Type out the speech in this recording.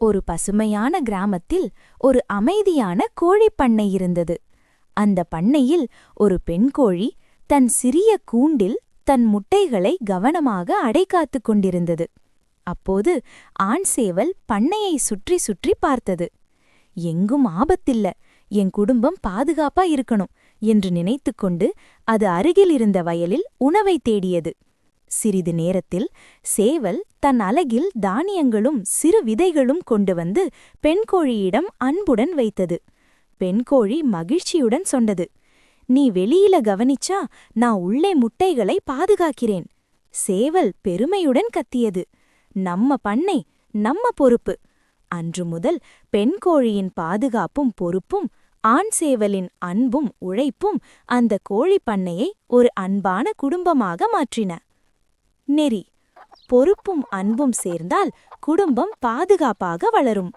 ஒரு பசுமையான கிராமத்தில் ஒரு அமைதியான கோழிப் பண்ணை இருந்தது. அந்த பண்ணையில் ஒரு பெண் கோழி தன் சிறிய கூண்டில் தன் முட்டைகளை கவனமாக அடைக்காத்து கொண்டிருந்தது. அப்போது ஆண் சேவல் பண்ணையை சுற்றி சுற்றி பார்த்தது. எங்கும் ஆபத்தில்ல. என் குடும்பம் பாதுகாப்பா இருக்கணும் என்று நினைத்துக்கொண்டு அது அருகில் இருந்த வயலில் உணவை தேடியது. சிறிது நேரத்தில் சேவல் தன் அலகில் தானியங்களும் சிறு விதைகளும் கொண்டு வந்து பெண்கோழியிடம் அன்புடன் வைத்தது. பெண்கோழி மகிழ்ச்சியுடன் சொன்னது நீ வெளியில கவனிச்சா நான் உள்ளே முட்டைகளை பாதுகாக்கிறேன். சேவல் பெருமையுடன் கத்தியது நம்ம பண்ணை நம்ம பொறுப்பு. அன்று முதல் பெண் கோழியின் பாதுகாப்பும் பொறுப்பும் ஆண் சேவலின் அன்பும் உழைப்பும் அந்த கோழிப் பண்ணையை ஒரு அன்பான குடும்பமாக மாற்றின. நெறி. பொறுப்பும் அன்பும் சேர்ந்தால் குடும்பம் பாதுகாப்பாக வளரும்.